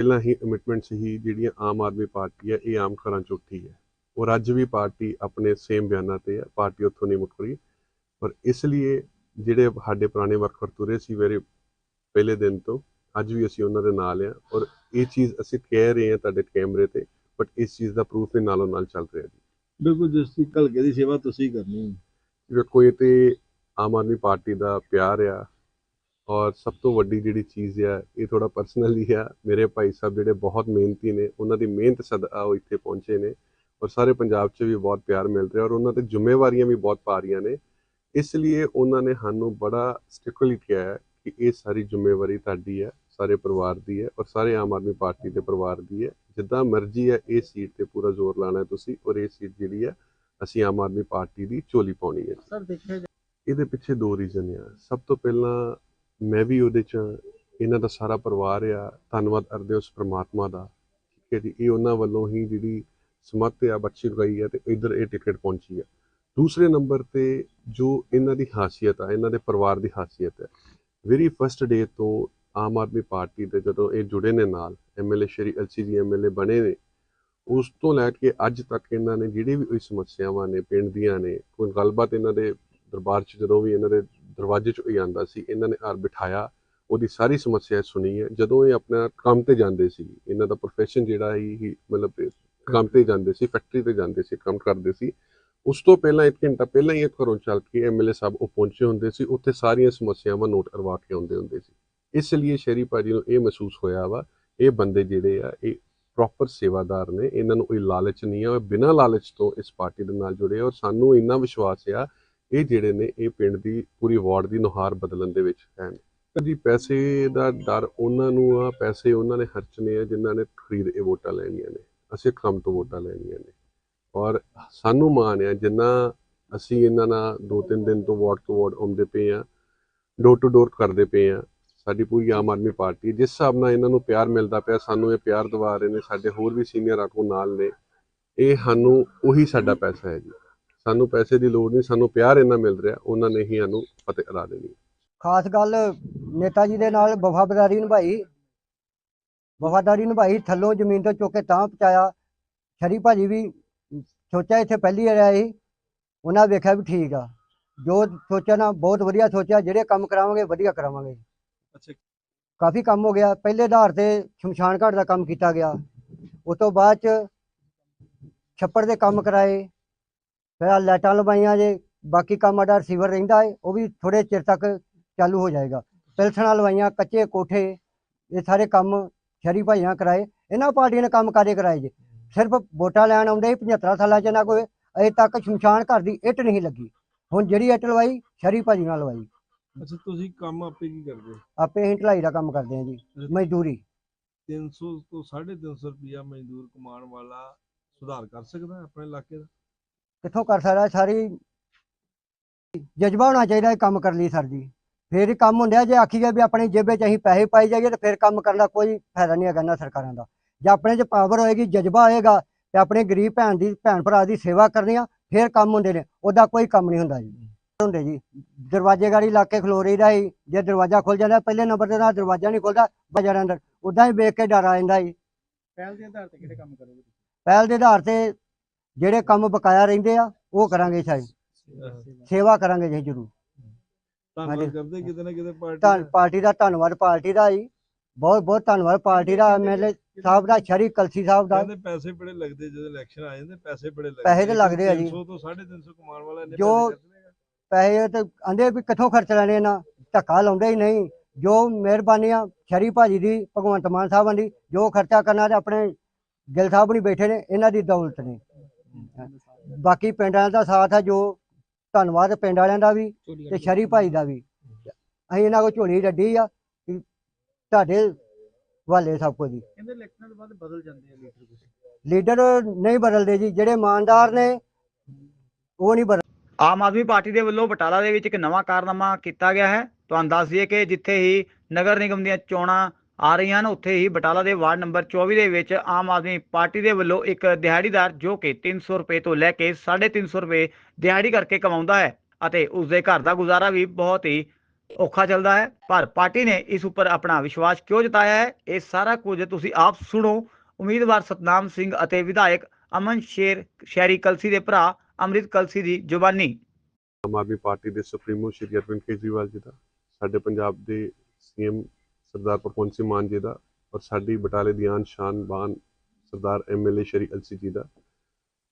ਪਹਿਲਾਂ ਹੀ ਕਮਿਟਮੈਂਟ ਸੀ ਜਿਹੜੀਆਂ ਆਮ ਆਦਮੀ ਪਾਰਟੀ ਹੈ ਇਹ ਆਮ ਘਰਾਂ ਚ ਉੱਠੀ ਹੈ। ਔਰ ਅੱਜ ਵੀ ਪਾਰਟੀ ਆਪਣੇ ਸੇਮ ਬਿਆਨਾਂ ਤੇ ਹੈ ਪਾਰਟੀ ਉੱਥੋਂ ਨਹੀਂ ਮੁੱਕਰੀ ਪਰ ਇਸ ਲਈ ਜਿਹੜੇ ਸਾਡੇ ਪੁਰਾਣੇ ਵਰਕਰ ਤੁਰੇ ਸੀ ਮੇਰੇ ਪਹਿਲੇ ਦਿਨ ਤੋਂ ਅੱਜ ਵੀ ਅਸੀਂ ਉਹਨਾਂ ਦੇ ਨਾਲ ਆ ਔਰ ਇਹ ਚੀਜ਼ ਅਸੀਂ ਕਹਿ ਰਹੇ ਹਾਂ ਤੁਹਾਡੇ ਕੈਮਰੇ ਤੇ ਬਟ ਇਸ ਚੀਜ਼ ਦਾ ਪ੍ਰੂਫ ਵੀ ਨਾਲੋਂ ਨਾਲ ਚੱਲ ਰਿਹਾ ਜੀ। ਬਿਲਕੁਲ ਜਿਸ ਦੀ ਹਲਕੇ ਦੀ ਸੇਵਾ ਤੁਸੀਂ ਕਰਨੀ ਹੈ। ਵੇਖੋ ਇਹ ਤੇ ਆਮ ਆਦਮੀ ਪਾਰਟੀ ਦਾ ਪਿਆਰ ਆ। ਔਰ ਸਭ ਤੋਂ ਵੱਡੀ ਜਿਹੜੀ ਚੀਜ਼ ਆ ਇਹ ਥੋੜਾ ਪਰਸਨਲੀ ਆ। ਮੇਰੇ ਭਾਈ ਸਾਹਿਬ ਜਿਹੜੇ ਬਹੁਤ ਮਿਹਨਤੀ ਨੇ ਉਹਨਾਂ ਦੀ ਮਿਹਨਤ ਸਦਕਾ ਉਹ ਇੱਥੇ ਪਹੁੰਚੇ ਨੇ ਔਰ ਸਾਰੇ ਪੰਜਾਬ 'ਚ ਵੀ ਬਹੁਤ ਪਿਆਰ ਮਿਲ ਰਿਹਾ ਔਰ ਉਹਨਾਂ ਤੇ ਜ਼ਿੰਮੇਵਾਰੀਆਂ ਵੀ ਬਹੁਤ ਪਾ ਰਹੀਆਂ ਨੇ। ਇਸ ਲਈ ਉਹਨਾਂ ਨੇ ਸਾਨੂੰ ਬੜਾ ਸਟ੍ਰਿਕਟਲੀ ਕਿਹਾ ਹੈ ਕਿ ਇਹ ਸਾਰੀ ਜ਼ਿੰਮੇਵਾਰੀ ਤੁਹਾਡੀ ਹੈ ਸਾਰੇ ਪਰਿਵਾਰ ਦੀ ਹੈ ਔਰ ਸਾਰੇ ਆਮ ਆਦਮੀ ਪਾਰਟੀ ਦੇ ਪਰਿਵਾਰ ਦੀ ਹੈ। ਜਿੱਦਾਂ ਮਰਜ਼ੀ ਹੈ ਇਹ ਸੀਟ ਤੇ ਪੂਰਾ ਜ਼ੋਰ ਲਾਣਾ ਹੈ ਤੁਸੀਂ ਔਰ ਇਹ ਸੀਟ ਜਿਹੜੀ ਹੈ ਅਸੀਂ ਆਮ ਆਦਮੀ ਪਾਰਟੀ ਦੀ ਝੋਲੀ ਪਾਉਣੀ ਹੈ ਸਰ ਦੇਖਿਆ ਇਹਦੇ ਪਿੱਛੇ ਦੋ ਰੀਜ਼ਨ ਆ। ਸਭ ਤੋਂ ਪਹਿਲਾਂ ਮੈਂ ਵੀ ਉਹਦੇ ਚ, ਇਹਨਾਂ ਦਾ ਸਾਰਾ ਪਰਿਵਾਰ ਆ, ਧੰਨਵਾਦ ਕਰਦੇ ਉਸ ਪ੍ਰਮਾਤਮਾ ਦਾ, ਠੀਕ ਹੈ ਜੀ। ਇਹ ਉਹਨਾਂ ਵੱਲੋਂ ਹੀ ਜਿਹੜੀ ਸਮੱਤ ਆ ਬੱਚੀ ਗਈ ਆ ਤੇ ਇਧਰ ਇਹ ਟਿਕਟ ਪਹੁੰਚੀ ਆ। ਦੂਸਰੇ ਨੰਬਰ ਤੇ ਜੋ ਇਹਨਾਂ ਦੀ ਖਾਸੀਅਤ ਆ, ਇਹਨਾਂ ਦੇ ਪਰਿਵਾਰ ਦੀ ਖਾਸੀਅਤ ਹੈ ਵੈਰੀ ਫਸਟ ਡੇ ਤੋਂ ਆਮ ਆਦਮੀ ਪਾਰਟੀ ਦੇ ਜਦੋਂ ਇਹ ਜੁੜੇ ਨੇ ਨਾਲ ਐਮਐਲਏ ਸ਼੍ਰੀ ਐਲਸੀਜੀ ਐਮਐਲਏ ਬਣੇ ਨੇ, ਉਸ ਤੋਂ ਲੈ ਕੇ ਅੱਜ ਤੱਕ ਇਹਨਾਂ ਨੇ ਜਿਹੜੀ ਵੀ ਕੋਈ ਸਮੱਸਿਆਵਾਂ ਨੇ, ਪਿੰਡ ਦੀਆਂ ਨੇ, ਕੋਈ ਗੱਲਬਾਤ ਇਹਨਾਂ ਦੇ ਦਰਬਾਰ 'ਚ ਜਦੋਂ ਵੀ ਇਹਨਾਂ ਦੇ ਦਰਵਾਜ਼ੇ 'ਚ ਕੋਈ ਆਂਦਾ ਸੀ, ਇਹਨਾਂ ਨੇ ਘਰ ਬਿਠਾਇਆ, ਉਹਦੀ ਸਾਰੀ ਸਮੱਸਿਆ ਸੁਣੀ ਹੈ। ਜਦੋਂ ਇਹ ਆਪਣਾ ਕੰਮ ਤੇ ਜਾਂਦੇ ਸੀ, ਇਹਨਾਂ ਦਾ profession ਜਿਹੜਾ ਹੀ ਮਤਲਬ ਕੰਮ ਤੇ ਜਾਂਦੇ ਸੀ ਫੈਕਟਰੀ ਤੇ ਜਾਂਦੇ ਸੀ, ਕੰਮ ਕਰਦੇ ਸੀ। ਉਸ ਤੋਂ ਪਹਿਲਾਂ ਇੱਕ ਘੰਟਾ ਪਹਿਲਾਂ ਹੀ ਇਹ ਘਰੋਂ ਚੱਲ ਕੇ ਐਮਐਲਏ ਸਾਹਿਬ ਉਹ ਪਹੁੰਚੇ ਹੁੰਦੇ ਸੀ, ਉੱਥੇ ਸਾਰੀਆਂ ਸਮੱਸਿਆਵਾਂ ਨੋਟ ਕਰਵਾ ਕੇ ਆਉਂਦੇ ਹੁੰਦੇ ਸੀ। ਇਸ ਲਈ ਸ਼ਹਿਰੀ ਭਾਜੀ ਨੂੰ ਇਹ ਮਹਿਸੂਸ ਹੋਇਆ ਵਾ, ਇਹ ਬੰਦੇ ਜਿਹੜੇ ਆ, ਇਹ ਪ੍ਰੋਪਰ ਸੇਵਾਦਾਰ ਨੇ, ਇਹਨਾਂ ਨੂੰ ਕੋਈ ਲਾਲਚ ਨਹੀਂ ਆ, ਉਹ ਬਿਨਾਂ ਲਾਲਚ ਤੋਂ ਇਸ ਪਾਰਟੀ ਦੇ ਨਾਲ ਜੁੜੇ ਔਰ ਸਾਨੂੰ ਇੰਨਾ ਵਿਸ਼ਵਾਸ ਆ ਇਹ ਜਿਹੜੇ ਨੇ, ਇਹ ਪਿੰਡ ਦੀ ਪੂਰੀ ਵਾਰਡ ਦੀ ਨੁਹਾਰ ਬਦਲਣ ਦੇ ਵਿੱਚ ਹਨ ਜੀ, ਪੈਸੇ ਦਾ ਡਰ ਉਹਨਾਂ ਨੂੰ ਆ, ਪੈਸੇ ਉਹਨਾਂ ਨੇ ਖਰਚਣੇ ਆ, ਜਿਨ੍ਹਾਂ ਨੇ ਖਰੀਦ ਇਹ ਵੋਟਾਂ ਲੈਣੀਆਂ ਨੇ। ਅਸੀਂ ਕੰਮ ਤੋਂ ਵੋਟਾਂ ਲੈਣੀਆਂ ਨੇ। ਔਰ ਸਾਨੂੰ ਮਾਣ ਆ, ਜਿੰਨਾ ਅਸੀਂ ਇਹਨਾਂ ਨਾਲ ਦੋ ਤਿੰਨ ਦਿਨ ਤੋਂ ਵਾਰਡ ਤੋਂ ਵਾਰਡ ਆਉਂਦੇ ਪਏ ਆ, ਡੋਰ ਟੂ ਡੋਰ ਕਰਦੇ ਪਏ ਆ, ਸਾਡੀ ਪੂਰੀ ਆਮ ਆਦਮੀ ਪਾਰਟੀ, ਜਿਸ ਹਿਸਾਬ ਨਾਲ ਇਹਨਾਂ ਨੂੰ ਪਿਆਰ ਮਿਲਦਾ ਪਿਆ, ਸਾਨੂੰ ਇਹ ਪਿਆਰ ਦਿਵਾ ਰਹੇ ਨੇ, ਸਾਡੇ ਹੋਰ ਵੀ ਸੀਨੀਅਰ ਆਗੂ ਨਾਲ ਨੇ, ਇਹ ਸਾਨੂੰ ਉਹੀ ਸਾਡਾ ਪੈਸਾ ਹੈ ਜੀ। ਸਾਨੂੰ ਪੈਸੇ ਦੀ ਲੋੜ ਨਹੀਂ ਸਾਨੂੰ ਪਿਆਰ ਇੰਨਾ ਮਿਲ ਰਿਹਾ ਉਹਨਾਂ ਨੇ ਹੀ ਸਾਨੂੰ ਫਤਿਹ ਕਰਾ ਦੇਣੀ ਖਾਸ ਗੱਲ ਨੇਤਾ ਜੀ ਦੇ ਨਾਲ ਵਫਾਦਾਰੀ ਨਿਭਾਈ। ਵਫਾਦਾਰੀ ਨਿਭਾਈ ਥੱਲੋਂ ਜ਼ਮੀਨ ਤੋਂ ਚੁੱਕ ਕੇ ਤਾਂ ਪਹੁੰਚਾਇਆ। ਸ਼ਰੀ ਭਾਜੀ ਵੀ ਸੋਚਿਆ ਇੱਥੇ ਪਹਿਲੀ ਵਾਰ ਆਏ ਸੀ। ਉਹਨਾਂ ਵੇਖਿਆ ਵੀ ਠੀਕ ਆ। ਜੋ ਸੋਚਿਆ ਨਾ ਬਹੁਤ ਵਧੀਆ ਸੋਚਿਆ ਜਿਹੜੇ ਕੰਮ ਕਰਾਵਾਂਗੇ ਵਧੀਆ ਕਰਾਵਾਂਗੇ। ਅੱਛਾ। ਕਾਫੀ ਕੰਮ ਹੋ ਗਿਆ। ਪਹਿਲੇ ਆਧਾਰ ਤੇ ਸ਼ਮਸ਼ਾਨ ਘਾਟ ਦਾ ਕੰਮ ਕੀਤਾ ਗਿਆ। ਉਸ ਤੋਂ ਬਾਅਦ ਚ ਛੱਪੜ ਦੇ ਕੰਮ ਕਰਾਏ। ਫਿਰ ਆਹ ਲਾਈਟਾਂ ਲਵਾਈਆਂ ਜੇ ਬਾਕੀ ਕੰਮ ਸਾਡਾ ਰਿਸੀਵਰ ਰਹਿੰਦਾ ਹੈ ਉਹ ਵੀ ਥੋੜੇ ਚਿਰ ਤੱਕ ਚਾਲੂ ਹੋ ਜਾਏਗਾ। ਪਿਲਸਣਾ ਲਵਾਈਆਂ ਕੱਚੇ ਕੋਠੇ ਇਹ ਸਾਰੇ ਕੰਮ ਸ਼ਰੀ ਭਾਈਆਂ ਕਰਾਏ ਇਹਨਾਂ ਪਾਰਟੀਆਂ ਨੇ ਕੰਮ ਕਾਰੇ ਕਰਾਏ ਜੇ? ਸਿਰਫ ਵੋਟਾਂ ਲੈਣ ਆਉਂਦੇ ਸੀ 75 ਸਾਲਾਂ ਚ ਨਾ ਕੋਈ ਅਜੇ ਤੱਕ ਸ਼ਮਸ਼ਾਨ ਘਰ ਦੀ ਇੱਟ ਨਹੀਂ ਲੱਗੀ। ਹੁਣ ਜਿਹੜੀ ਇੱਟ ਲਵਾਈ ਸ਼ਰੀ ਭਾਜੀ ਨਾਲ ਲਵਾਈ। ਅੱਛਾ ਤੁਸੀਂ ਕੰਮ ਆਪੇ ਕੀ ਕਰਦੇ? ਆਪੇ ਅਸੀਂ ਢਲਾਈ ਦਾ ਕੰਮ ਕਰਦੇ ਹਾਂ ਜੀ ਮਜ਼ਦੂਰੀ। 300 ਤੋਂ 350 ਰੁਪਿਆ ਮਜ਼ਦੂਰ ਕਮਾਉਣ ਵਾਲਾ ਸੁਧਾਰ ਕਰ ਸਕਦਾ ਆਪਣੇ ਇਲਾਕੇ ਦਾ? ਕਿੱਥੋਂ ਕਰ ਸਕਦਾ? ਸਾਰੀ ਜਜ਼ਬਾ ਹੋਣਾ ਚਾਹੀਦਾ ਇਹ ਕੰਮ ਕਰਨ ਲਈ ਸਰ ਜੀ। ਫੇਰ ਹੀ ਕੰਮ ਹੁੰਦਾ ਜੇ ਆਖੀਏ ਵੀ ਆਪਣੀ ਜੇਬੇ 'ਚ ਅਸੀਂ ਪੈਸੇ ਪਾਈ ਜਾਈਏ ਤੇ ਫਿਰ ਕੰਮ ਕਰਨ ਦਾ ਕੋਈ ਫਾਇਦਾ ਨਹੀਂ ਹੈਗਾ ਇਹਨਾਂ ਸਰਕਾਰਾਂ ਦਾ। ਜੇ ਆਪਣੇ 'ਚ ਪਾਵਰ ਹੋਏਗੀ ਜਜ਼ਬਾ ਹੋਏਗਾ ਤੇ ਆਪਣੇ ਗਰੀਬ ਭੈਣ ਦੀ ਭੈਣ ਭਰਾ ਦੀ ਸੇਵਾ ਕਰਨੀ ਆ ਫੇਰ ਕੰਮ ਹੁੰਦੇ ਨੇ। ਉਹਦਾ ਕੋਈ ਕੰਮ ਨਹੀਂ ਹੁੰਦਾ ਜੀ। ਹੁੰਦੇ ਜੀ। ਦਰਵਾਜ਼ੇ ਗਾੜੀ ਲਾ ਕੇ ਖਲੋ ਰਹੀਦਾ ਸੀ। ਜੇ ਦਰਵਾਜ਼ਾ ਖੁੱਲ ਜਾਂਦਾ ਪਹਿਲੇ ਨੰਬਰ ਤੇ ਨਾਲ ਦਰਵਾਜ਼ਾ ਨਹੀਂ ਖੁੱਲਦਾ ਬਾਜ਼ਾਰ ਅੰਦਰ। ਉਦਾਂ ਹੀ ਵੇਖ ਕੇ ਡਰ ਆ ਜਾਂਦਾ ਜੀ ਪਹਿਲ ਦੇ ਆਧਾਰ ਤੇ ਕਿਹੜੇ ਕੰਮ ਕਰੋਗੇ ਪਹਿਲ ਦੇ ਆਧਾਰ ਤੇ ਜਿਹੜੇ ਕੰਮ ਬਕਾਇਆ ਰਹਿੰਦੇ ਆ ਉਹ ਕਰਾਂਗੇ ਸ਼ਾਇਦ ਸੇਵਾ ਕਰਾਂਗੇ ਜੀ ਜ਼ਰੂਰ। ਧੰਨਵਾਦ। ਕਰਦੇ ਕਿਤੇ ਨਾ ਕਿਤੇ ਪਾਰਟੀ ਧੰਨ ਦਾ। ਪਾਰਟੀ ਦਾ ਧੰਨਵਾਦ ਪਾਰਟੀ ਦਾ ਜੀ। ਬਹੁਤ ਬਹੁਤ ਧੰਨਵਾਦ ਪਾਰਟੀ ਦਾ ਐਮਐਲਏ ਸਾਹਿਬ ਦਾ ਸ਼ਰੀ ਕਲਸੀ ਸਾਹਿਬ ਦਾ। ਕਹਿੰਦੇ ਪੈਸੇ ਬੜੇ ਲੱਗਦੇ ਜਦੋਂ ਇਲੈਕਸ਼ਨ ਆ ਜਾਂਦੇ ਪੈਸੇ ਬੜੇ ਲੱਗਦੇ। ਪੈਸੇ ਤਾਂ ਲੱਗਦੇ ਆ ਜੀ। 300 ਤੋਂ 350 ਕਮਾਉਣ ਵਾਲਾ ਇੰਨੇ ਜੋ- ਪੈਸੇ ਤੇ ਆਂਦੇ ਵੀ ਕਿੱਥੋਂ ਖਰਚ ਲੈਣੇ ਨਾ ਧੱਕਾ ਲਾਉਂਦੇ ਹੀ ਨਹੀਂ। ਜੋ ਮਿਹਰਬਾਨੀਆਂ ਸ਼ਰੀ ਭਾਜੀ ਦੀ ਭਗਵੰਤ ਮਾਨ ਸਾਹਿਬਾਂ ਦੀ ਜੋ ਖਰਚਾ ਕਰਨਾ ਤੇ ਆਪਣੇ ਗਿਲ ਸਾਹਿਬ ਨਹੀਂ ਬੈਠੇ ਨੇ ਇਹਨਾਂ ਦੀ ਦੌਲਤ ਨੇ। ਬਾਕੀ ਪਿੰਡਾਂ ਦਾ ਸਾਥ ਹੈ ਜੋ ਧੰਨਵਾਦ ਪਿੰਡ ਵਾਲਿਆਂ ਦਾ ਵੀ ਤੇ ਸ਼ਰੀ ਭਾਈ ਦਾ ਵੀ। ਅਸੀਂ ਇਹਨਾਂ ਕੋਲ ਝੋਲੀ ਰੱਡੀ ਆ ਕਿ ਤੁਹਾਡੇ ਹਵਾਲੇ ਸਭ ਕੁਝ ਜੀ। ਕਹਿੰਦੇ ਇਲੈਕਸ਼ਨਾਂ ਤੋਂ ਬਾਅਦ ਬਦਲ ਜਾਂਦੇ ਆ ਲੀਡਰ ਲੀਡਰ ਨਹੀਂ ਬਦਲਦੇ ਜੀ ਜਿਹੜੇ ਇਮਾਨਦਾਰ ਨੇ ਉਹ ਨਹੀਂ ਬਦਲ ਆਮ ਆਦਮੀ ਪਾਰਟੀ ਦੇ ਵੱਲੋਂ ਬਟਾਲਾ ਦੇ ਵਿੱਚ ਇੱਕ ਨਵਾਂ ਕਾਰਨਾਮਾ ਕੀਤਾ ਗਿਆ ਹੈ। ਤੁਹਾਨੂੰ ਦੱਸ ਦਈਏ ਕਿ ਜਿੱਥੇ ਹੀ ਨਗਰ ਨਿਗਮ ਦੀਆਂ ਚੋਣਾਂ ਆ ਰਹੀਆਂ ਹਨ। ਉੱਥੇ ਹੀ ਬਟਾਲਾ ਦੇ ਵਾਰਡ ਨੰਬਰ 24 ਦੇ ਵਿੱਚ ਆਮ ਆਦਮੀ ਪਾਰਟੀ ਦੇ ਵੱਲੋਂ ਇੱਕ ਦਿਹਾੜੀਦਾਰ ਜੋ ਕਿ 300 ਰੁਪਏ ਤੋਂ ਲੈ ਕੇ 350 ਰੁਪਏ ਦਿਹਾੜੀ ਕਰਕੇ ਕਮਾਉਂਦਾ ਹੈ ਅਤੇ ਉਸ ਦੇ ਘਰ ਦਾ ਗੁਜ਼ਾਰਾ ਵੀ ਬਹੁਤ ਹੀ ਔਖਾ ਚੱਲਦਾ ਹੈ। ਪਰ ਪਾਰਟੀ ਨੇ ਇਸ ਉੱਪਰ ਆਪਣਾ ਵਿਸ਼ਵਾਸ ਕਿਉਂ ਜਤਾਇਆ ਹੈ? ਇਹ ਸਾਰਾ ਕੁਝ ਤੁਸੀਂ ਆਪ ਸੁਣੋ। ਉਮੀਦਵਾਰ ਸਤਨਾਮ ਸਿੰਘ ਅਤੇ ਵਿਧਾਇਕ ਅਮਨ ਸ਼ੇਰ ਸ਼ਹਿਰੀ ਕਲਸੀ ਦੇ ਭਰਾ ਅੰਮ੍ਰਿਤ ਕਲਸੀ ਦੀ ਜ਼ੁਬਾਨੀ। ਆਮ ਆਦਮੀ ਪਾਰਟੀ ਦੇ ਸੁਪਰੀਮੋ ਸ਼੍ਰੀ ਅਰਵਿੰਦ ਕੇਜਰੀਵਾਲ ਜੀ ਦਾ ਸਾਡੇ ਪੰਜਾਬ ਦੇ ਸੀਐਮ ਸਰਦਾਰ ਭਗਵੰਤ ਸਿੰਘ ਮਾਨ ਜੀ ਦਾ ਔਰ ਸਾਡੀ ਬਟਾਲੇ ਦੀ ਆਨ ਸ਼ਾਨ ਬਾਨ ਸਰਦਾਰ ਐਮਐਲਏ ਸ਼ਰੀ ਅਲਸੀ ਜੀ ਦਾ।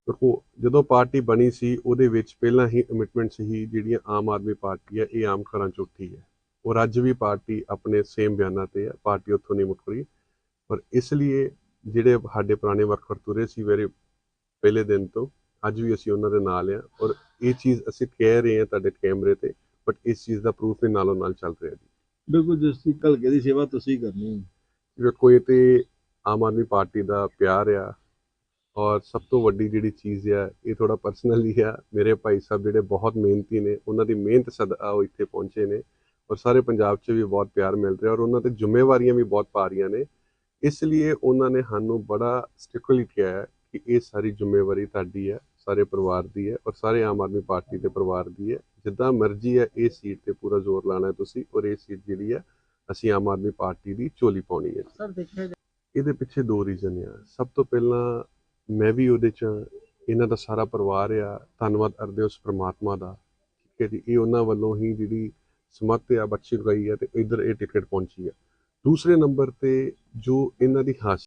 ਉਹ ਜਦੋਂ ਪਾਰਟੀ ਬਣੀ ਸੀ, ਉਹਦੇ ਵਿੱਚ ਪਹਿਲਾਂ ਹੀ ਕਮਿਟਮੈਂਟ ਸੀ ਜਿਹੜੀਆਂ ਆਮ ਆਦਮੀ ਪਾਰਟੀ ਹੈ, ਇਹ ਆਮ ਘਰਾਂ ਚ ਉੱਠੀ ਹੈ। ਔਰ ਅੱਜ ਵੀ ਪਾਰਟੀ ਆਪਣੇ ਸੇਮ ਬਿਆਨਾਂ ਤੇ ਹੈ, ਪਾਰਟੀ ਉੱਥੋਂ ਨਹੀਂ ਮੁੱਕ ਰਹੀ। ਪਰ ਇਸ ਲਈ ਜਿਹੜੇ ਸਾਡੇ ਪੁਰਾਣੇ ਵਰਕਰ ਤੁਰੇ ਸੀ ਮੇਰੇ ਪਹਿਲੇ ਦਿਨ ਤੋਂ, ਅੱਜ ਵੀ ਅਸੀਂ ਉਹਨਾਂ ਦੇ ਨਾਲ ਆ ਔਰ ਇਹ ਚੀਜ਼ ਅਸੀਂ ਕਹਿ ਰਹੇ ਹਾਂ ਤੁਹਾਡੇ ਕੈਮਰੇ ਤੇ ਬਟ ਇਸ ਚੀਜ਼ ਦਾ ਪ੍ਰੂਫ ਵੀ ਨਾਲੋਂ ਨਾਲ ਚੱਲ ਰਿਹਾ ਜੀ। ਬਿਲਕੁਲ ਜਿਸ ਦੀ ਹਲਕੇ ਦੀ ਸੇਵਾ ਤੁਸੀਂ ਕਰਨੀ ਹੈ। ਵੇਖੋ ਇਹ ਤੇ ਆਮ ਆਦਮੀ ਪਾਰਟੀ ਦਾ ਪਿਆਰ ਆ ਔਰ ਸਭ ਤੋਂ ਵੱਡੀ ਜਿਹੜੀ ਚੀਜ਼ ਆ, ਇਹ ਥੋੜਾ ਪਰਸਨਲੀ ਆ। ਮੇਰੇ ਭਾਈ ਸਾਹਿਬ ਜਿਹੜੇ ਬਹੁਤ ਮਿਹਨਤੀ ਨੇ, ਉਹਨਾਂ ਦੀ ਮਿਹਨਤ ਸਦਕਾ ਉਹ ਇੱਥੇ ਪਹੁੰਚੇ ਨੇ ਔਰ ਸਾਰੇ ਪੰਜਾਬ 'ਚ ਵੀ ਬਹੁਤ ਪਿਆਰ ਮਿਲ ਰਿਹਾ ਔਰ ਉਹਨਾਂ ਤੇ ਜ਼ਿੰਮੇਵਾਰੀਆਂ ਵੀ ਬਹੁਤ ਪਾ ਰਹੀਆਂ ਨੇ। ਇਸ ਲਈ ਉਹਨਾਂ ਨੇ ਸਾਨੂੰ ਬੜਾ ਸਟ੍ਰਿਕਟਲੀ ਕਿਹਾ ਹੈ ਕਿ ਇਹ ਸਾਰੀ ਜ਼ਿੰਮੇਵਾਰੀ ਤੁਹਾਡੀ ਹੈ। ਸਾਰੇ ਪਰਿਵਾਰ ਦੀ ਹੈ ਔਰ ਸਾਰੇ ਆਮ ਆਦਮੀ ਪਾਰਟੀ ਦੇ ਪਰਿਵਾਰ ਦੀ ਹੈ। ਜਿੱਦਾਂ ਮਰਜ਼ੀ ਹੈ ਇਹ ਸੀਟ ਤੇ ਪੂਰਾ ਜ਼ੋਰ ਲਾਣਾ ਹੈ ਤੁਸੀਂ ਔਰ ਇਹ ਸੀਟ ਜਿਹੜੀ ਹੈ ਅਸੀਂ ਆਮ ਆਦਮੀ ਪਾਰਟੀ ਦੀ ਝੋਲੀ ਪਾਉਣੀ ਹੈ ਸਰ ਦੇਖਿਆ ਇਹਦੇ ਪਿੱਛੇ ਦੋ ਰੀਜ਼ਨ ਆ। ਸਭ ਤੋਂ ਪਹਿਲਾਂ ਮੈਂ ਵੀ ਉਹਦੇ ਚ ਇਹਨਾਂ ਦਾ ਸਾਰਾ ਪਰਿਵਾਰ ਆ। ਧੰਨਵਾਦ ਕਰਦੇ ਉਸ ਪ੍ਰਮਾਤਮਾ ਦਾ ਠੀਕ ਹੈ ਜੀ। ਇਹ ਉਹਨਾਂ ਵੱਲੋਂ ਹੀ ਜਿਹੜੀ ਸਮੱਤ ਆ ਬਖਸ਼ੀ ਗਈ ਹੈ ਤੇ ਇਧਰ ਇਹ ਟਿਕਟ ਪਹੁੰਚੀ ਹੈ ਦੂਸਰੇ ਨੰਬਰ ਤੇ ਜੋ ਇਹਨਾਂ ਦੀ ਹਾਸੀ